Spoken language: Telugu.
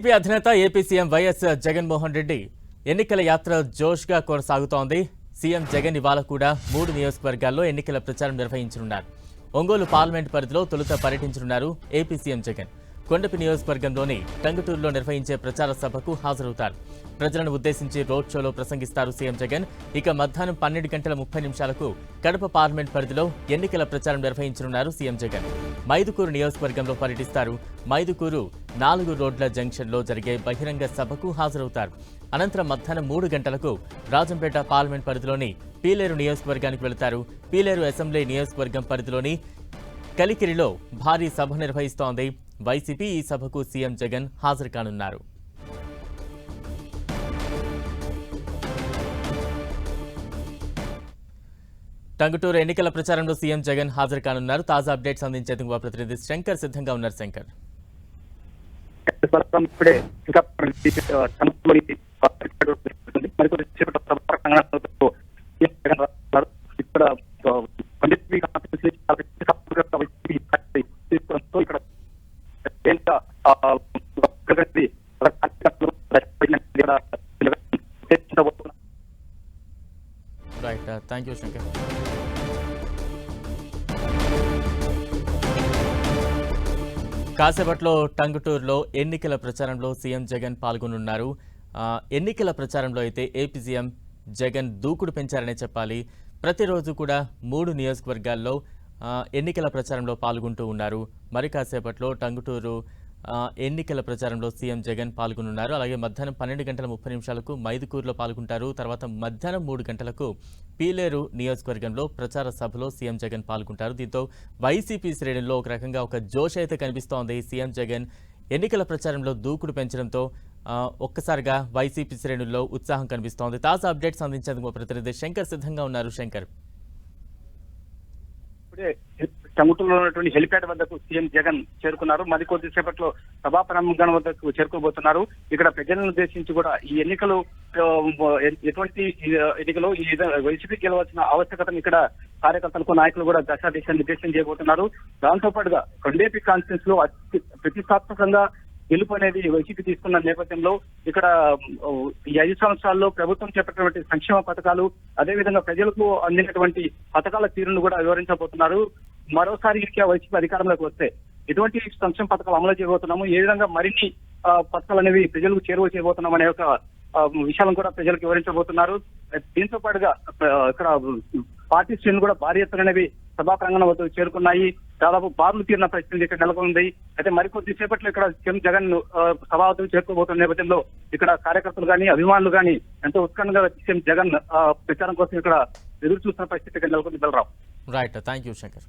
టీడీపీ అధినేత AP CM YS Jaganmohan Reddy ఎన్నికల యాత్ర జోష్గా కొనసాగుతోంది. సీఎం జగన్ ఇవాళ కూడా మూడు నియోజకవర్గాల్లో ఎన్నికల ప్రచారం నిర్వహించనున్నారు. ఒంగోలు పార్లమెంట్ పరిధిలో తొలుత పర్యటించనున్నారు ఏపీ సీఎం జగన్. కొండపి నియోజకవర్గంలోని టంగుటూరులో నిర్వహించే ప్రచార సభకు హాజరవుతారు. ప్రజలను ఉద్దేశించి రోడ్ షోలో ప్రసంగిస్తారు సీఎం జగన్. ఇక మధ్యాహ్నం పన్నెండు గంటల ముప్పై నిమిషాలకు కడప పార్లమెంట్ పరిధిలో ఎన్నికల ప్రచారం నిర్వహించనున్నారు సీఎం జగన్. మైదుకూరు నియోజకవర్గంలో పర్యటిస్తారు. మైదుకూరు నాలుగు రోడ్ల జంక్షన్లో జరిగే బహిరంగ సభకు హాజరవుతారు. అనంతరం మధ్యాహ్నం మూడు గంటలకు రాజంపేట పార్లమెంట్ పరిధిలోని పీలేరు నియోజకవర్గానికి వెళతారు. పీలేరు అసెంబ్లీ నియోజకవర్గం పరిధిలోని కలికిరిలో భారీ సభ నిర్వహిస్తోంది. వైసీపీ ఈ సభకు సీఎం జగన్ హాజరు కానున్నారు. టంగుటూరు ఎన్నికల ప్రచారంలో సీఎం జగన్ హాజరు కానున్నారు. తాజా అప్డేట్స్ అందించేందుకు మా ప్రతినిధి శంకర్ సిద్ధంగా ఉన్నారు శంకర్. ఇప్పుడే కాసేపట్లో టంగుటూరులో ఎన్నికల ప్రచారంలో సీఎం జగన్ పాల్గొనున్నారు. ఎన్నికల ప్రచారంలో అయితే ఏపీ సీఎం జగన్ దూకుడు పెంచారనే చెప్పాలి. ప్రతిరోజు కూడా మూడు నియోజకవర్గాల్లో ఎన్నికల ప్రచారంలో పాల్గొంటూ ఉన్నారు. మరి కాసేపట్లో టంగుటూరు ఎన్నికల ప్రచారంలో సీఎం జగన్ పాల్గొనున్నారు. అలాగే మధ్యాహ్నం పన్నెండు గంటల ముప్పై నిమిషాలకు మైదుకూరులో పాల్గొంటారు. తర్వాత మధ్యాహ్నం మూడు గంటలకు పీలేరు నియోజకవర్గంలో ప్రచార సభలో సీఎం జగన్ పాల్గొంటారు. దీంతో వైసీపీ శ్రేణుల్లో ఒక రకంగా ఒక జోష్ అయితే కనిపిస్తోంది. సీఎం జగన్ ఎన్నికల ప్రచారంలో దూకుడు పెంచడంతో ఒక్కసారిగా వైసీపీ శ్రేణుల్లో ఉత్సాహం కనిపిస్తోంది. తాజా అప్డేట్స్ అందించేందుకు ప్రతినిధి శంకర్ సిద్ధంగా ఉన్నారు. శంకర్. ఇప్పుడే ఉన్నటువంటి హెలిప్యాడ్ వద్దకు సీఎం జగన్ చేరుకున్నారు. మరి కొద్దిసేపట్లో సభా ప్రాంగణం వద్దకు చేరుకోబోతున్నారు. ఇక్కడ ప్రజలను ఉద్దేశించి కూడా ఈ ఎన్నికలు ఎటువంటి ఎన్నికలు ఈ వైసీపీ గెలవాల్సిన ఆవశ్యకతను ఇక్కడ కార్యకర్తలకు నాయకులు కూడా దశా దిశ నిర్దేశం చేయబోతున్నారు. దాంతో పాటుగా కొండేపి కాన్ఫరెన్స్లో అతి ప్రతిష్టాత్మకంగా గెలుపు అనేది వైసీపీ తీసుకున్న నేపథ్యంలో ఇక్కడ ఈ ఐదు సంవత్సరాల్లో ప్రభుత్వం చేపట్టినటువంటి సంక్షేమ పథకాలు అదేవిధంగా ప్రజలకు అందినటువంటి పథకాల తీరును కూడా వివరించబోతున్నారు. మరోసారి ఇక వైసీపీ అధికారంలోకి వస్తే ఎటువంటి సంక్షేమ పథకాలు అమలు చేయబోతున్నాము? ఏ విధంగా మరిన్ని పథకాలు అనేవి ప్రజలకు చేరువ చేయబోతున్నాం అనే ఒక విషయాలను కూడా ప్రజలకు వివరించబోతున్నారు. దీంతో పాటుగా ఇక్కడ పార్టీ శ్రేణులు కూడా భారీ ఎత్తున అనేవి సభా ప్రాంగణం వద్దకు చేరుకున్నాయి. దాదాపు బారులు తీరిన పరిస్థితి ఇక్కడ నెలకొంది. అయితే మరికొద్ది సేపట్లో ఇక్కడ సీఎం జగన్ సభా వద్దకు చేరుకోబోతున్న నేపథ్యంలో ఇక్కడ కార్యకర్తలు కానీ అభిమానులు కానీ ఎంతో ఉత్కంఠగా సీఎం జగన్ ప్రచారం కోసం ఇక్కడ ఎదురు చూస్తున్న పరిస్థితి ఇక్కడ నెలకొంది. Balarao right thank you Shankar